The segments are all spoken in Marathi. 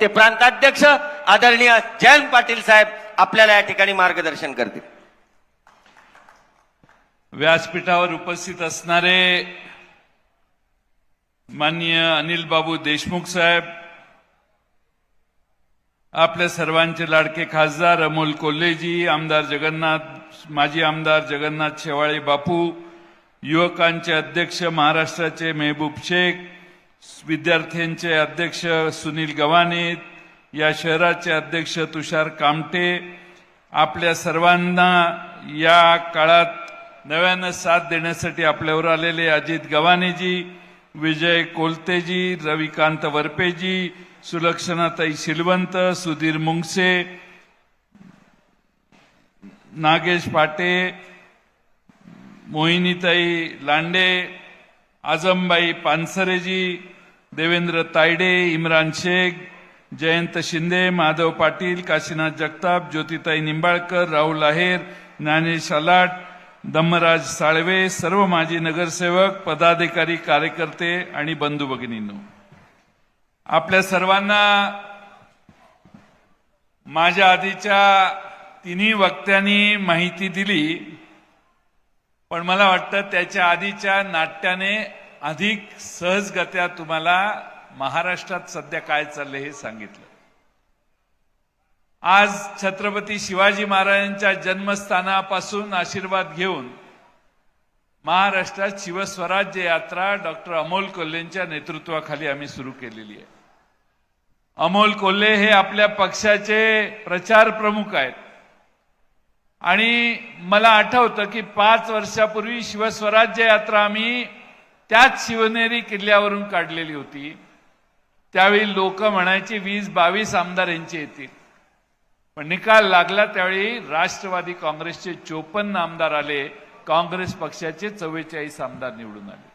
ते प्रांताध्यक्ष आदरणीय जयंत पाटील साहेब आपल्याला या ठिकाणी मार्गदर्शन करतील. व्यासपीठावर उपस्थित असणारे माननीय अनिल बाबू देशमुख साहेब आपल्या सर्वांचे लाडके खासदार अमोल कोल्हेजी आमदार जगन्नाथ माजी आमदार जगन्नाथ शेवाळे बापू युवकांचे अध्यक्ष महाराष्ट्राचे मेहबूब शेख विद्यार्थ्यांचे अध्यक्ष सुनील गव्हाणे या शहराचे अध्यक्ष तुषार कामटे आपल्या सर्वांना या काळात नव्यानं साथ देण्यासाठी आपल्यावर आलेले अजित गव्हाणेजी विजय कोलतेजी रविकांत वरपेजी सुलक्षणाताई शिलवंत सुधीर मुंगसे नागेश पाटे मोहिनीताई लांडे आजमबाई पानसरेजी देवेंद्र तायडे इम्रान शेख जयंत शिंदे माधव पाटील काशीनाथ जगताप ज्योतिताई निंबाळकर राहुल आहेर ज्ञानेश अलाट दम्मराज साळवे सर्व माजी नगरसेवक पदाधिकारी कार्यकर्ते आणि बंधू भगिनींनो. आपल्या सर्वांना माझ्या आधीच्या तिन्ही वक्त्यांनी माहिती दिली पण मला वाटतं त्याच्या आधीच्या नाट्याने अधिक सहजगत्या तुम्हाला महाराष्ट्रात सध्या काय चाललंय हे सांगितलं. आज छत्रपती शिवाजी महाराजांच्या जन्मस्थानापासून आशीर्वाद घेऊन महाराष्ट्रात शिवस्वराज्य यात्रा डॉक्टर अमोल कोल्हेंच्या नेतृत्वाखाली आम्ही सुरू केलेली आहे. अमोल कोल्हे हे आपल्या पक्षाचे प्रचार प्रमुख आहेत. आणि मला आठवतं की पाच वर्षापूर्वी शिवस्वराज्य यात्रा आम्ही त्याच शिवनेरी किल्ल्यावरून काढलेली होती. त्यावेळी लोक म्हणायची वीस बावीस आमदार यांचे येतील. पण निकाल लागला त्यावेळी राष्ट्रवादी काँग्रेसचे चोपन्न आमदार आले. काँग्रेस पक्षाचे चव्वेचाळीस आमदार निवडून आले.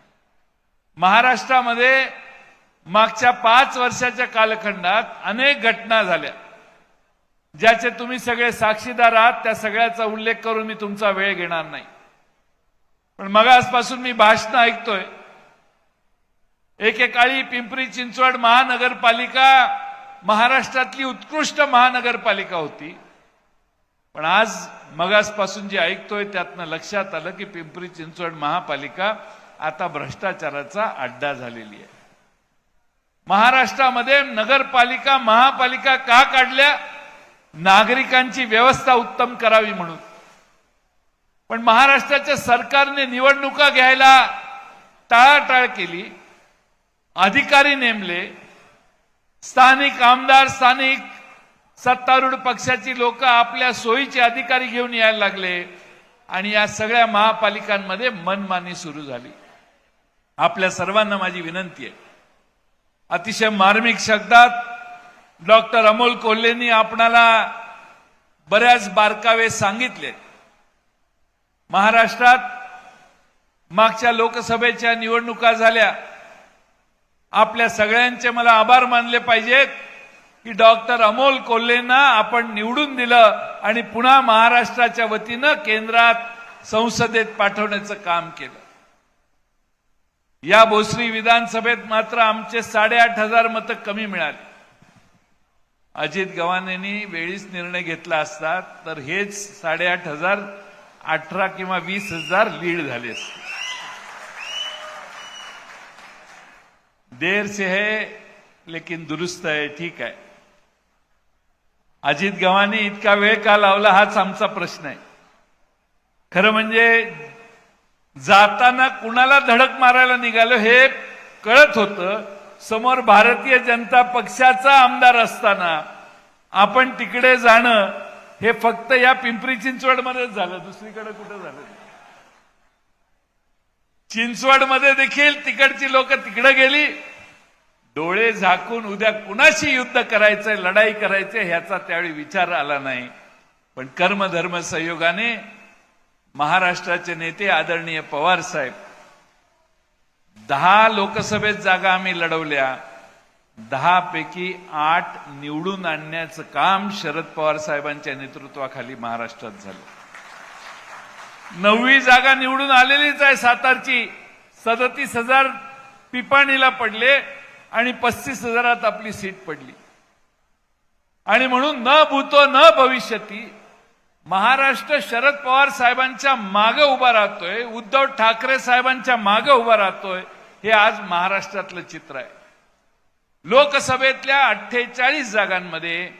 महाराष्ट्रामध्ये मागच्या पाच वर्षाच्या कालखंडात अनेक घटना झाल्या. ज्याचे तुम्ही सगळे साक्षीदार आहात त्या सगळ्याचा उल्लेख करून मी तुमचा वेळ घेणार नाही. पण मगासपासून मी भाषण ऐकतोय. एकेकाळी पिंपरी चिंचवड महानगरपालिका महाराष्ट्रातली उत्कृष्ट महानगरपालिका होती. पण आज मगासपासून जे ऐकतोय त्यातनं लक्षात आलं की पिंपरी चिंचवड महापालिका आता भ्रष्टाचाराचा अड्डा झालेली आहे. महाराष्ट्रामध्ये नगरपालिका महापालिका का काढल्या? नागरिकांची व्यवस्था उत्तम करावी म्हणून. पण महाराष्ट्राच्या सरकारने निवडणुका घ्यायला टाळाटाळ केली. अधिकारी नेमले स्थानिक आमदार स्थानिक सत्तारूढ पक्षाची लोक आपल्या सोयीचे अधिकारी घेऊन यायला लागले आणि या सगळ्या महापालिकांमध्ये मनमानी सुरू झाली. आपल्या सर्वांना माझी विनंती आहे. अतिशय मार्मिक शब्दात डॉक्टर अमोल कोल्हेंनी आपणाला बऱ्याच बारकावे सांगितले. महाराष्ट्रात मागच्या लोकसभेच्या निवडणुका झाल्या. आपल्या सगळ्यांचे मला आभार मानले पाहिजेत की डॉक्टर अमोल कोल्हेंना आपण निवडून दिलं आणि पुन्हा महाराष्ट्राच्या वतीनं केंद्रात संसदेत पाठवण्याचं काम केलं. या भोसरी विधानसभेत मात्र आमचे साडेआठ हजार मतं कमी मिळाली. अजित गव्हाणेंनी वेळीच निर्णय घेतला असता तर हेच साडेआठ हजार अठरा किंवा वीस हजार लीड झाले असते. देर से है लेकिन दुरुस्त आहे ठीक आहे अजित गव्हाने इतका वेळ का लावला हाच आमचा प्रश्न आहे. खरं म्हणजे जाताना कुणाला धडक मारायला निघालो हे कळत होतं. समोर भारतीय जनता पक्षाचा आमदार असताना आपण तिकडे जाणं हे फक्त या पिंपरी चिंचवडमध्येच झालं दुसरीकडे कुठं झालं चिंचवडमध्ये देखील तिकडची लोक तिकडे गेली. डोळे झाकून उद्या कुणाशी युद्ध करायचंय लढाई करायचंय ह्याचा त्यावेळी विचार आला नाही. पण कर्मधर्म संयोगाने महाराष्ट्राचे नेते आदरणीय पवार साहेब दहा लोकसभेत जागा आम्ही लढवल्या. दहा पैकी आठ निवडून आणण्याचं काम शरद पवार साहेबांच्या नेतृत्वाखाली महाराष्ट्रात झालं. नववी जागा निवडून आलेलीच आहे सातारची. सदतीस हजार पिपाणीला पडले. आणि पस्तीस हजारात आपली सीट पडली. आणि म्हणून न भूतो न भविष्यती महाराष्ट्र शरद पवार साहेबांच्या मागे उभा राहतोय उद्धव ठाकरे साहेबांच्या मागे उभा राहतोय हे आज महाराष्ट्रातलं चित्र आहे. लोकसभेतल्या अठ्ठेचाळीस जागांमध्ये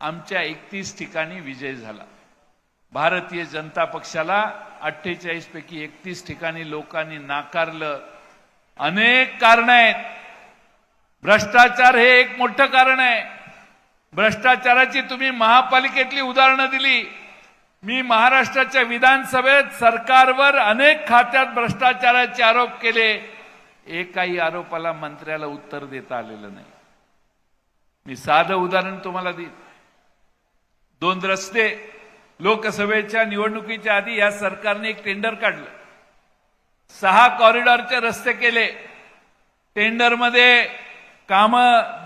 आमच्या एकतीस ठिकाणी विजय झाला. भारतीय जनता पक्षाला अठ्ठेचाळीस पैकी एकतीस ठिकाणी लोकांनी नाकारलं. अनेक कारण आहेत. भ्रष्टाचार हे एक मोठं कारण आहे. भ्रष्टाचाराची तुम्ही महापालिकेतली उदाहरणं दिली. मी महाराष्ट्राच्या विधानसभेत सरकारवर अनेक खात्यात भ्रष्टाचाराचे आरोप केले. एकाही आरोपाला मंत्र्याला उत्तर देता आलेलं नाही. मी साधं उदाहरण तुम्हाला देईन. दोन रस्ते लोकसभेच्या निवडणुकीच्या आधी या सरकारने एक टेंडर काढलं. सहा कॉरिडॉरचे रस्ते केले. टेंडरमध्ये काम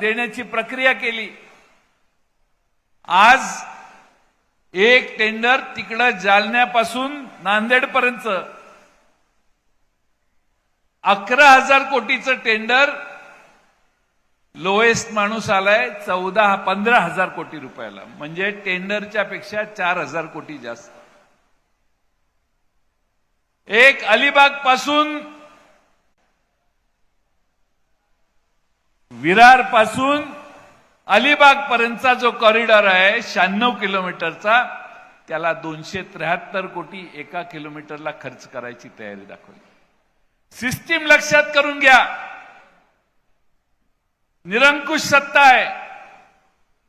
देण्याची प्रक्रिया केली. आज एक टेंडर तिकडं जालन्यापासून नांदेडपर्यंत. अकरा हजार कोटीचं टेंडर लोएस्ट माणूस आलाय चौदा पंधरा हजार कोटी रुपयाला. म्हणजे टेंडरच्या पेक्षा चार हजार कोटी जास्त. एक अलिबागपासून विरारपासून अलिबाग पर्यंतचा जो कॉरिडॉर आहे शहाण्णव किलोमीटरचा त्याला दोनशे त्र्याहत्तर कोटी एका किलोमीटरला खर्च करायची तयारी दाखवली. सिस्टीम लक्षात करून घ्या. निरंकुश सत्ता आहे.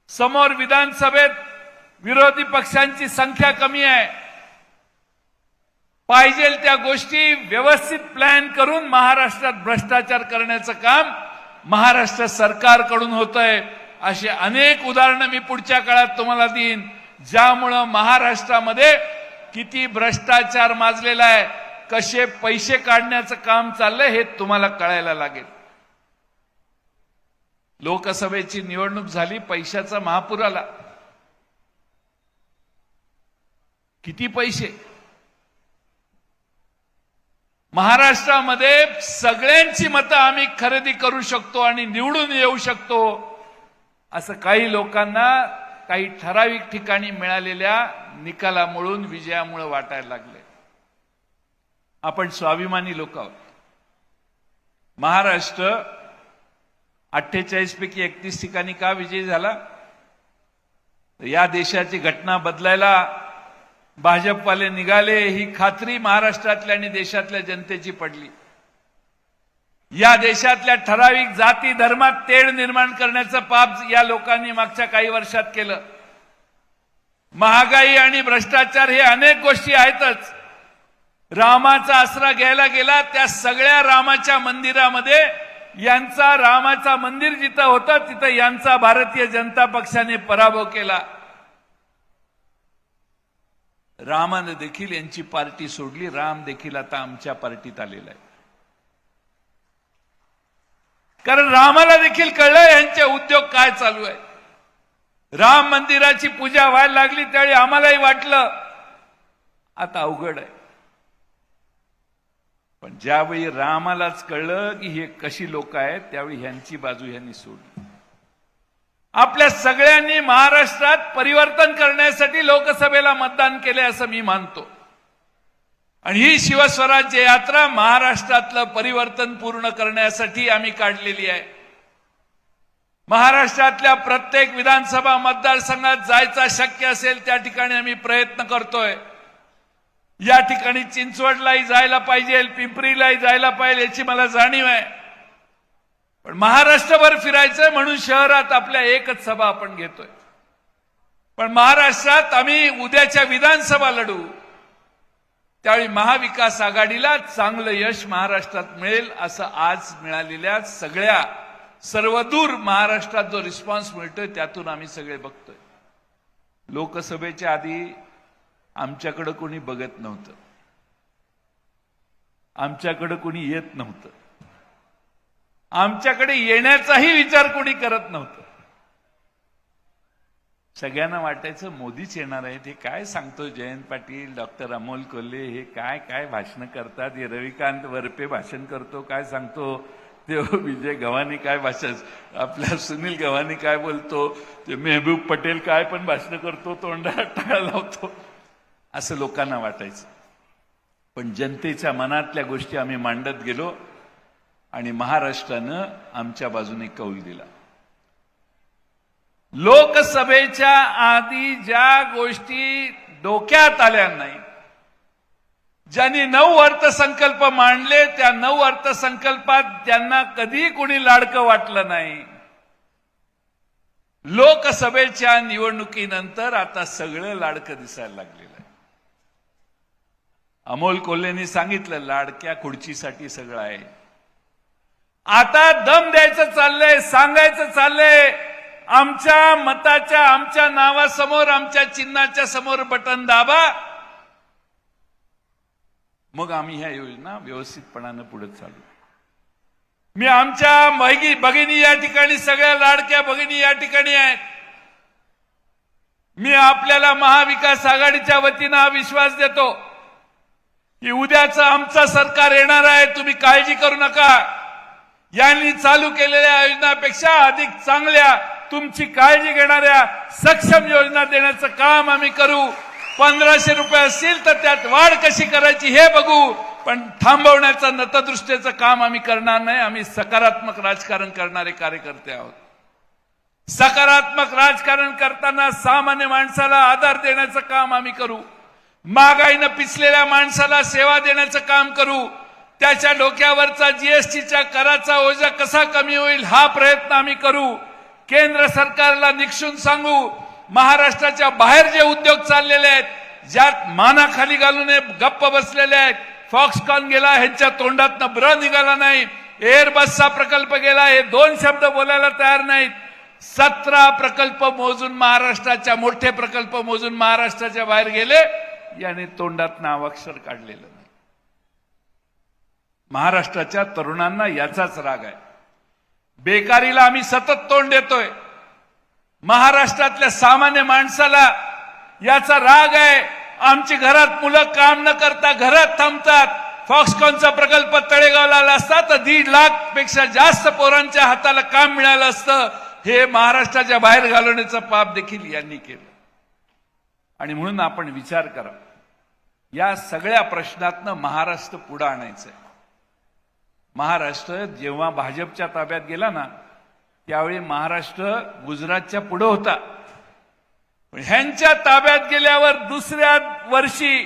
समोर विधानसभेत विरोधी पक्षांची संख्या कमी आहे. पाहिजे त्या गोष्टी व्यवस्थित प्लॅन करून महाराष्ट्रात भ्रष्टाचार करण्याचं काम महाराष्ट्र सरकारकडून होत आहे असे अनेक उदाहरणं मी पुढच्या काळात तुम्हाला देईन. ज्यामुळं महाराष्ट्रामध्ये किती भ्रष्टाचार माजलेला आहे कसे पैसे काढण्याचं काम चाललंय हे तुम्हाला कळायला लागेल. लोकसभेची निवडणूक झाली पैशाचा महापूर आला. किती पैसे? महाराष्ट्रामध्ये सगळ्यांची मतं आम्ही खरेदी करू शकतो आणि निवडून येऊ शकतो असं काही लोकांना काही ठराविक ठिकाणी मिळालेल्या निकालामुळून विजयामुळे वाटायला लागले. आपण स्वाभिमानी लोक आहोत. महाराष्ट्र अठ्ठेचाळीस पैकी एकतीस ठिकाणी का विजयी झाला? या देशाची घटना बदलायला भाजपवाले निघाले ही खात्री महाराष्ट्रातल्या आणि देशातल्या जनतेची पडली. या देशातल्या ठराविक जाती धर्मात तेढ निर्माण करण्याचं पाप या लोकांनी मागच्या काही वर्षात केलं. महागाई आणि भ्रष्टाचार हे अनेक गोष्टी आहेतच. रामाचा आसरा घ्यायला गेला त्या सगळ्या रामाच्या मंदिरामध्ये यांचा रामाचा मंदिर जिथं होतं तिथं यांचा भारतीय जनता पक्षाने पराभव केला. रामानं देखील यांची पार्टी सोडली. राम देखील आता आमच्या पार्टीत आलेला आहे. कारण रामाला देखील कळलं यांचे उद्योग काय चालू आहे. राम मंदिराची पूजा व्हायला लागली त्यावेळी आम्हालाही वाटलं आता अवघड आहे. पण ज्यावेळी रामालाच कळलं की हे कशी लोक आहेत त्यावेळी ह्यांची बाजू ह्यांनी सोडली. आपल्या सगळ्यांनी महाराष्ट्रात परिवर्तन करण्यासाठी लोकसभेला मतदान केले असं मी मानतो. आणि ही शिवस्वराज्य यात्रा महाराष्ट्रातलं परिवर्तन पूर्ण करण्यासाठी आम्ही काढलेली आहे. महाराष्ट्रातल्या प्रत्येक विधानसभा मतदारसंघात जायचा शक्य असेल त्या ठिकाणी आम्ही प्रयत्न करतोय. या ठिकाणी चिंचवडलाही जायला पाहिजे पिंपरीलाही जायला पाहिजे याची मला जाणीव आहे. पण महाराष्ट्रभर फिरायचंय म्हणून शहरात आपल्या एकच सभा आपण घेतोय. पण महाराष्ट्रात आम्ही उद्याच्या विधानसभा लढू. त्यावेळी महाविकास आघाडीला चांगलं यश महाराष्ट्रात मिळेल असं आज मिळालेल्या सगळ्या सर्वदूर महाराष्ट्रात जो रिस्पॉन्स मिळतोय त्यातून आम्ही सगळे बघतोय. लोकसभेच्या आधी आमच्याकडं कोणी बघत नव्हतं. आमच्याकडं कोणी येत नव्हतं. आमच्याकडे येण्याचाही विचार कोणी करत नव्हतं. सगळ्यांना वाटायचं मोदीच येणार आहेत. हे काय सांगतो जयंत पाटील डॉक्टर अमोल कोल्हे हे काय काय भाषण करतात? हे रविकांत वरपे भाषण करतो काय सांगतो? ते विजय गव्हाणी काय भाषण आपल्या सुनील गव्हाणी काय बोलतो? ते मेहबूब पटेल काय पण भाषण करतो तोंडाला टाळा लावतो. असं लोकांना वाटायचं. पण जनतेच्या मनातल्या गोष्टी आम्ही मांडत गेलो. आणि महाराष्ट्रानं आमच्या बाजूने कौल दिला. लोकसभेच्या आधी ज्या गोष्टी डोक्यात आल्या नाही ज्यांनी नऊ अर्थसंकल्प मांडले त्या नऊ अर्थसंकल्पात त्यांना कधी कोणी लाडकं वाटलं नाही. लोकसभेच्या निवडणुकीनंतर आता सगळं लाडकं दिसायला लागलेलं आहे अमोल कोल्हेंनी सांगितलं लाडक्या खुर्चीसाठी सगळं आहे. आता दम द्यायचं चाललंय सांगायचं चाललंय. आमच्या मताच्या आमच्या नावासमोर आमच्या चिन्हाच्या समोर बटन दाबा. मग आम्ही ह्या योजना व्यवस्थितपणानं पुढे चालू. मी आमच्या बहिगी भगिनी या ठिकाणी सगळ्या लाडक्या भगिनी या ठिकाणी आहेत. मी आपल्याला महाविकास आघाडीच्या वतीनं हा विश्वास देतो. की उद्याचं आमचं सरकार येणार आहे तुम्ही काळजी करू नका. यांनी चालू केलेल्या योजनापेक्षा अधिक चांगल्या तुमची काळजी घेणाऱ्या सक्षम योजना देण्याचं काम आम्ही करू. पंधराशे रुपये असतील तर त्यात वाढ कशी करायची हे बघू पण थांबवण्याचं नतदृष्टीचं काम आम्ही करणार नाही. आम्ही सकारात्मक राजकारण करणारे कार्यकर्ते आहोत. सकारात्मक राजकारण करताना सामान्य माणसाला आधार देण्याचं काम आम्ही करू. महागाईनं पिचलेल्या माणसाला सेवा देण्याचं काम करू. त्याच्या डोक्यावरचा जीएसटीच्या कराचा ओझा कसा कमी होईल हा प्रयत्न आम्ही करू. केंद्र सरकारला निक्षून सांगू महाराष्ट्राच्या बाहेर जे उद्योग चाललेले आहेत ज्यात मानाखाली घालून गप्प बसलेले आहेत फॉक्सकॉन गेला ह्यांच्या तोंडातनं ब्र निघाला नाही एअरबसचा प्रकल्प गेला हे दोन शब्द बोलायला तयार नाहीत. सतरा प्रकल्प मोजून महाराष्ट्राच्या मोठे प्रकल्प मोजून महाराष्ट्राच्या बाहेर गेले याने तोंडात नावाक्षर काढलेलं. महाराष्ट्राच्या तरुणांना याचाच राग आहे. बेकारीला आम्ही सतत तोंड देतोय. महाराष्ट्रातल्या सामान्य माणसाला याचा राग आहे. आमची घरात मुलं काम न करता घरात थांबतात. फॉक्सकॉनचा प्रकल्प तळेगावला आला असता तर दीड लाखपेक्षा जास्त पोरांच्या हाताला काम मिळालं असतं. हे महाराष्ट्राच्या बाहेर घालवण्याचं पाप देखील यांनी केलं. आणि म्हणून आपण विचार करा. या सगळ्या प्रश्नातनं महाराष्ट्र पुढे आणायचंय. महाराष्ट्र जेव्हा भाजपच्या ताब्यात गेला ना त्यावेळी महाराष्ट्र गुजरातच्या पुढं होता. ह्यांच्या ताब्यात गेल्यावर दुसऱ्या वर्षी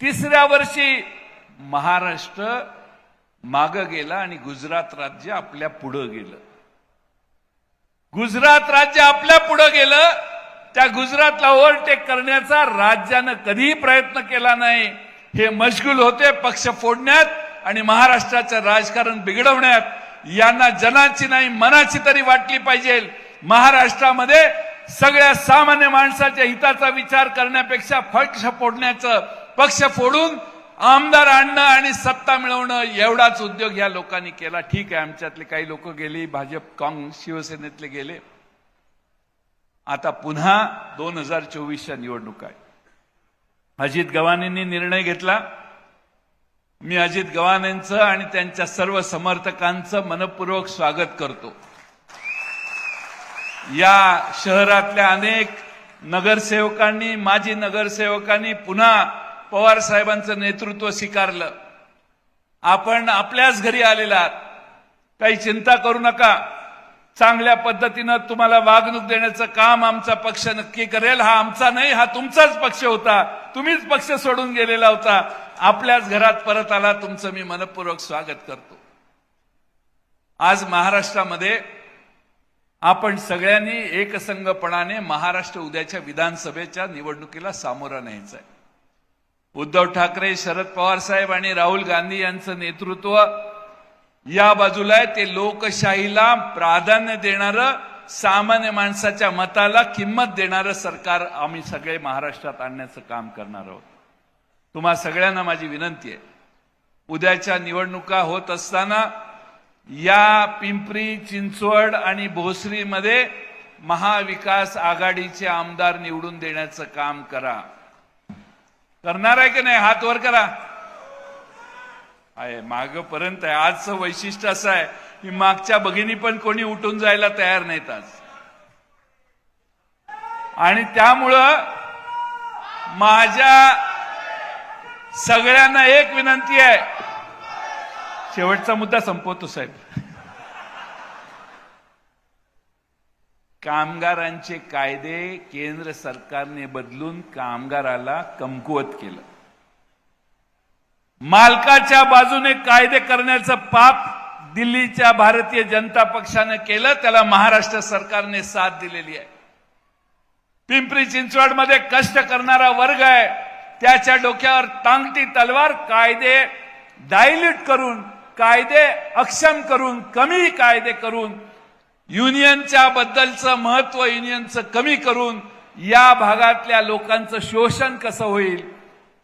तिसऱ्या वर्षी महाराष्ट्र माग गेला आणि गुजरात राज्य आपल्या पुढं गेलं. गुजरात राज्य आपल्या पुढं गेलं त्या गुजरातला ओव्हरटेक करण्याचा राज्यानं कधीही प्रयत्न केला नाही. हे मशगूल होते पक्ष फोडण्यात. आणि महाराष्ट्राचं राजकारण बिघडवण्यात यांना जनाची नाही मनाची तरी वाटली पाहिजे. महाराष्ट्रामध्ये सगळ्या सामान्य माणसाच्या हिताचा विचार करण्यापेक्षा पक्ष फोडण्याचं पक्ष फोडून आमदार आणणं आणि सत्ता मिळवणं एवढाच उद्योग या लोकांनी केला. ठीक आहे आमच्यातले काही लोक गेली भाजप काँग्रेस शिवसेनेतले गेले. आता पुन्हा दोन हजार चोवीसच्या निवडणूक आहे अजित गव्हाणींनी निर्णय घेतला. मी अजित गव्हाणेंचं आणि त्यांच्या सर्व समर्थकांचं मनपूर्वक स्वागत करतो. या शहरातल्या अनेक नगरसेवकांनी माजी नगरसेवकांनी पुन्हा पवार साहेबांचं नेतृत्व स्वीकारलं. आपण आपल्याच घरी आलेला आहात. काही चिंता करू नका. चांगल्या पद्धतीनं तुम्हाला वागणूक देण्याचं काम आमचा पक्ष नक्की करेल. हा आमचा नाही हा तुमचाच पक्ष होता. तुम्हीच पक्ष सोडून गेलेला होता. आपल्याच घरात परत आला तुमचं मी मनपूर्वक स्वागत करतो. आज महाराष्ट्रामध्ये आपण सगळ्यांनी एकसंगपणाने महाराष्ट्र उद्याच्या विधानसभेच्या निवडणुकीला सामोरा न्यायचा आहे उद्धव ठाकरे शरद पवार साहेब आणि राहुल गांधी यांचं नेतृत्व या बाजूला आहे. ते लोकशाहीला प्राधान्य देणारं सामान्य माणसाच्या मताला किंमत देणारं सरकार आम्ही सगळे महाराष्ट्रात आणण्याचं काम करणार आहोत. तुम्हा सगळ्यांना माझी विनंती आहे. उद्याच्या निवडणुका होत असताना या पिंपरी चिंचवड आणि भोसरीमध्ये महाविकास आघाडीचे आमदार निवडून देण्याचं काम करा. करणार आहे की नाही? हात वर करा. आहे मागपर्यंत आहे. आजचं वैशिष्ट्य असं आहे की मागच्या भगिनी पण कोणी उठून जायला तयार नाहीत आज. आणि त्यामुळं माझ्या सगळ्यांना एक विनंती आहे. शेवटचा मुद्दा संपवतो साहेब. कामगारांचे कायदे केंद्र सरकारने बदलून कामगाराला कमकुवत केलं. मालकाच्या बाजूने कायदे करण्याचं पाप दिल्लीच्या भारतीय जनता पक्षाने केलं त्याला महाराष्ट्र सरकारने साथ दिलेली आहे. पिंपरी चिंचवडमध्ये कष्ट करणारा वर्ग आहे. त्याच्या डोक्यावर तांगटी तलवार कायदे डायल्यूट करून कायदे अक्षम करून कमी कायदे करून युनियनच्या बद्दलचं महत्त्व युनियनचं कमी करून या भागातल्या लोकांचं शोषण कसं होईल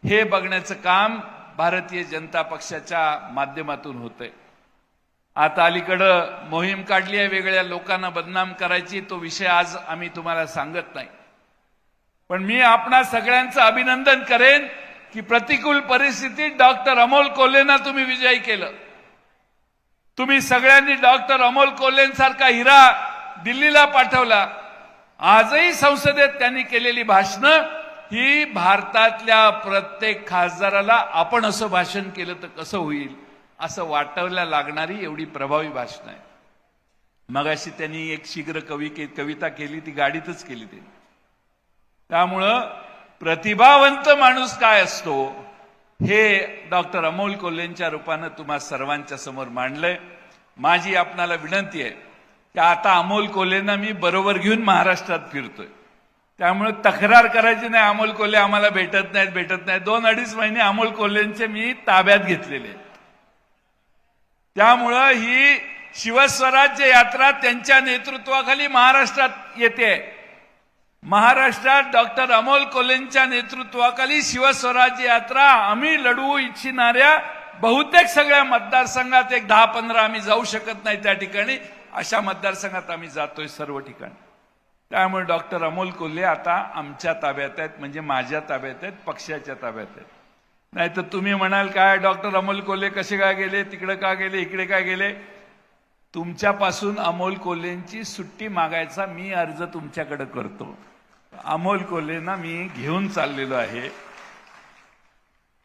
हे बघण्याचं काम भारतीय जनता पक्षाच्या माध्यमातून होतंय. आता अलीकडं मोहीम काढली आहे वेगळ्या लोकांना बदनाम करायची तो विषय आज आम्ही तुम्हाला सांगत नाही. पण मी आपणा सगळ्यांचं अभिनंदन करेन की प्रतिकूल परिस्थितीत डॉक्टर अमोल कोल्हेंना तुम्ही विजयी केलं. तुम्ही सगळ्यांनी डॉक्टर अमोल कोल्हेंसारखा हिरा दिल्लीला पाठवला. आजही संसदेत त्यांनी केलेली भाषणं ही भारतातल्या प्रत्येक खासदाराला आपण असं भाषण केलं तर कसं होईल असं वाटवल्या लागणारी एवढी प्रभावी भाषणं आहे. मगाशी त्यांनी एक शीघ्र कवी के कविता केली ती गाडीतच केली त्यांनी. त्यामुळं प्रतिभावंत माणूस काय असतो हे डॉक्टर अमोल कोल्हेंच्या रूपानं तुम्हा सर्वांच्या समोर मांडलंय. माझी आपणाला विनंती आहे की आता अमोल कोल्हेंना मी बरोबर घेऊन महाराष्ट्रात फिरतोय. त्यामुळे तक्रार करायची नाही अमोल कोल्हे आम्हाला भेटत नाहीत भेटत नाही दोन अडीच महिने अमोल कोल्हेंचे मी ताब्यात घेतलेले. त्यामुळं ही शिवस्वराज्य यात्रा त्यांच्या नेतृत्वाखाली महाराष्ट्रात येते. महाराष्ट्रात डॉक्टर अमोल कोलेंच्या नेतृत्वाखाली शिवस्वराज्य यात्रा आम्ही लढवू इच्छिणाऱ्या बहुतेक सगळ्या मतदारसंघात एक दहा पंधरा आम्ही जाऊ शकत नाही त्या ठिकाणी. अशा मतदारसंघात आम्ही जातोय सर्व ठिकाणी. त्यामुळे डॉक्टर अमोल कोल्हे आता आमच्या ताब्यात आहेत म्हणजे माझ्या ताब्यात आहेत पक्षाच्या ताब्यात आहेत. नाही तर तुम्ही म्हणाल काय डॉक्टर अमोल कोल्हे कसे काय गेले? तिकडे का गेले? इकडे काय गेले? तुमच्यापासून अमोल कोल्हेंची सुट्टी मागायचा मी अर्ज तुमच्याकडे करतो. अमोल कोल्हेंना मी घेऊन चाललेलो आहे.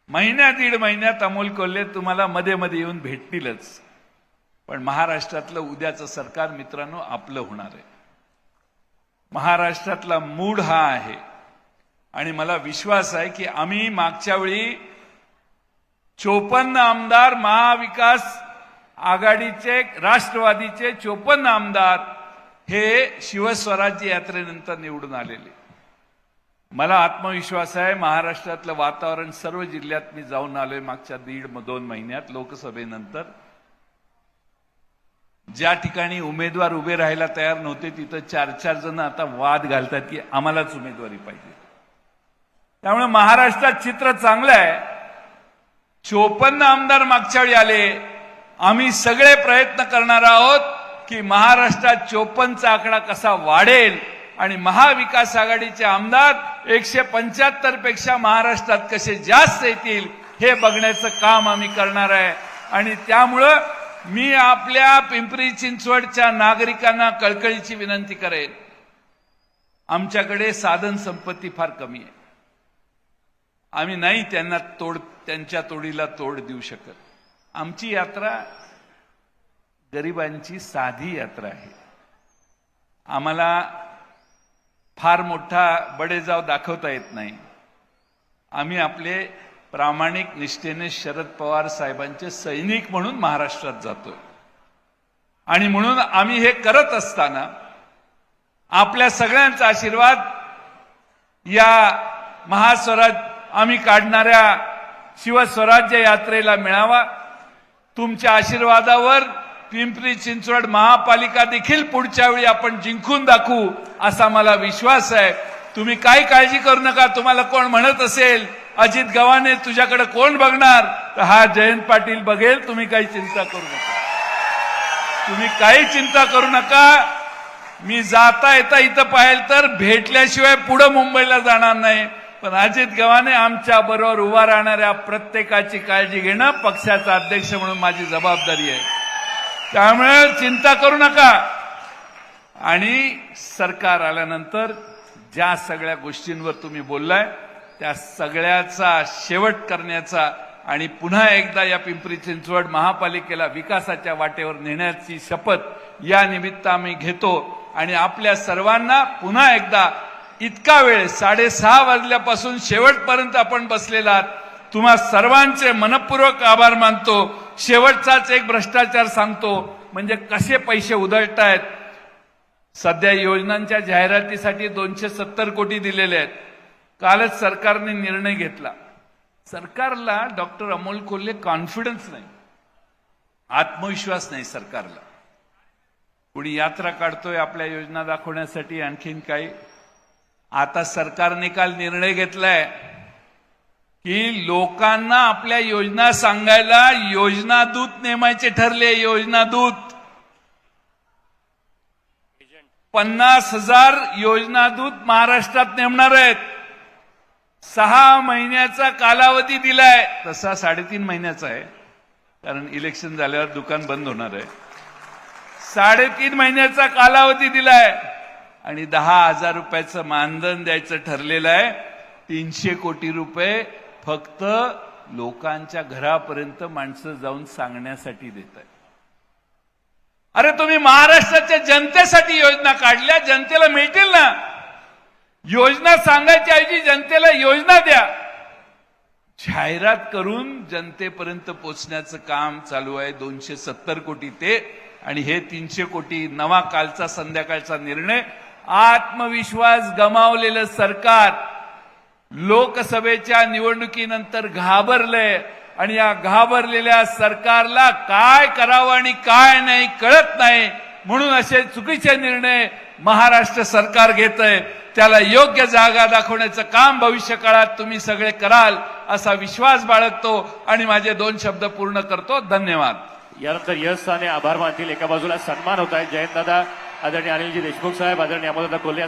महिन्या दीड महिन्यात अमोल कोल्हे तुम्हाला मध्ये मध्ये येऊन भेटतीलच. पण महाराष्ट्रातलं उद्याचं सरकार मित्रांनो आपलं होणार आहे. महाराष्ट्रातला मूड हा आहे. आणि मला विश्वास आहे की आम्ही मागच्या वेळी चोपन्न आमदार महाविकास आघाडीचे राष्ट्रवादीचे चोपन्न आमदार हे शिवस्वराज्य यात्रेनंतर निवडून आलेले. मला आत्मविश्वास आहे महाराष्ट्रातलं वातावरण सर्व जिल्ह्यात मी जाऊन आलोय मागच्या दीड दोन महिन्यात लोकसभेनंतर. ज्या ठिकाणी उमेदवार उभे राहायला तयार नव्हते तिथं चार चार जण आता वाद घालतात की आम्हालाच उमेदवारी पाहिजे. त्यामुळे महाराष्ट्रात चित्र चांगलं आहे. चोपन्न आमदार मागच्या वेळी आले. आम्ही सगळे प्रयत्न करणार आहोत. की महाराष्ट्रात चोपन्नचा आकडा कसा वाढेल आणि महाविकास आघाडीचे आमदार एकशे पंच्याहत्तरपेक्षा महाराष्ट्रात कसे जास्त येतील हे बघण्याचं काम आम्ही करणार आहे. आणि त्यामुळं मी आपल्या पिंपरी चिंचवडच्या नागरिकांना कळकळीची विनंती करेन. आमच्याकडे साधन संपत्ती फार कमी आहे. आम्ही नाही त्यांना तोड त्यांच्या तोडीला तोड देऊ शकत. आमची यात्रा गरिबांची साधी यात्रा आहे. आम्हाला फार मोठा बडेजाव दाखवता येत नाही. आम्ही आपले प्रामाणिक निष्ठेने शरद पवार साहेबांचे सैनिक म्हणून महाराष्ट्रात जातो आणि म्हणून आम्ही हे करत असताना आपल्या सगळ्यांचा आशीर्वाद या महास्वराज आम्ही काढणाऱ्या शिवस्वराज्य यात्रेला मिळावा. तुमच्या आशीर्वादावर पिंपरी चिंचवड महापालिका देखील पुढच्या वेळी आपण जिंकून दाखवू असा मला विश्वास आहे. तुम्ही काही काळजी करू नका. तुम्हाला कोण म्हणत असेल अजित गव्हाणे तुझ्याकडे कोण बघणार? तर हा जयंत पाटील बघेल. तुम्ही काही चिंता करू नका. तुम्ही काही चिंता करू नका. मी जाता येता इथं पाहिल तर भेटल्याशिवाय पुढं मुंबईला जाणार नाही. पण अजित गव्हाणे आमच्या बरोबर उभा राहणाऱ्या प्रत्येकाची काळजी घेणं पक्षाचा अध्यक्ष म्हणून माझी जबाबदारी आहे. त्यामुळे चिंता करू नका. आणि सरकार आल्यानंतर ज्या सगळ्या गोष्टींवर तुम्ही बोललाय त्या सगळ्याचा शेवट करण्याचा आणि पुन्हा एकदा या पिंपरी चिंचवड महापालिकेला विकासाच्या वाटेवर नेण्याची शपथ या निमित्त आम्ही घेतो. आणि आपल्या सर्वांना पुन्हा एकदा इतका वेळ साडेसहा वाजल्यापासून शेवटपर्यंत आपण बसलेला आहात. तुम्हा सर्वांचे मनपूर्वक आभार मानतो. शेवटचाच एक भ्रष्टाचार सांगतो. म्हणजे कसे पैसे उधळतायत? सध्या योजनांच्या जाहिरातीसाठी दोनशे सत्तर कोटी दिलेले आहेत. कालच सरकारने निर्णय घेतला. सरकारला डॉक्टर अमोल कोल्हे कॉन्फिडन्स नाही. आत्मविश्वास नाही सरकारला. कुणी यात्रा काढतोय आपल्या योजना दाखवण्यासाठी आणखीन काही? आता सरकारने काल निर्णय घेतलाय. की लोकांना आपल्या योजना सांगायला योजना दूत नेमायचे ठरले योजना दूत. पन्नास हजार योजना दूत महाराष्ट्रात नेमणार आहेत. सहा महिन्याचा कालावधी दिलाय. तसा साडेतीन महिन्याचा आहे. कारण इलेक्शन झाल्यावर दुकान बंद होणार आहे. साडेतीन महिन्याचा कालावधी दिलाय. आणि दहा हजार रुपयाचं मानधन द्यायचं ठरलेलं आहे. तीनशे कोटी रुपये फक्त लोकांच्या घरापर्यंत माणसं जाऊन सांगण्यासाठी देत आहे अरे तुम्ही महाराष्ट्राच्या जनतेसाठी योजना काढल्या जनतेला मिळतील ना? योजना सांगायच्या ऐवजी जनतेला योजना द्या. जाहिरात करून जनतेपर्यंत पोचण्याचं काम चालू आहे दोनशे सत्तर कोटी ते आणि हे तीनशे कोटी नवा कालचा संध्याकाळचा निर्णय. आत्मविश्वास गमावलेलं सरकार लोकसभेच्या निवडणुकीनंतर घाबरलंय आणि या घाबरलेल्या सरकारला काय करावं आणि काय नाही कळत नाही. म्हणून असे चुकीचे निर्णय महाराष्ट्र सरकार घेत आहे त्याला योग्य जागा दाखवण्याचं काम भविष्य काळात तुम्ही सगळे कराल असा विश्वास बाळगतो आणि माझे दोन शब्द पूर्ण करतो. धन्यवाद. यानंतर यश आभार मानतील. एका बाजूला सन्मान होत आहे जयंत दादा आदरणीय अनिलजी देशमुख साहेब आदरणीय अमोलदादा कोल्हे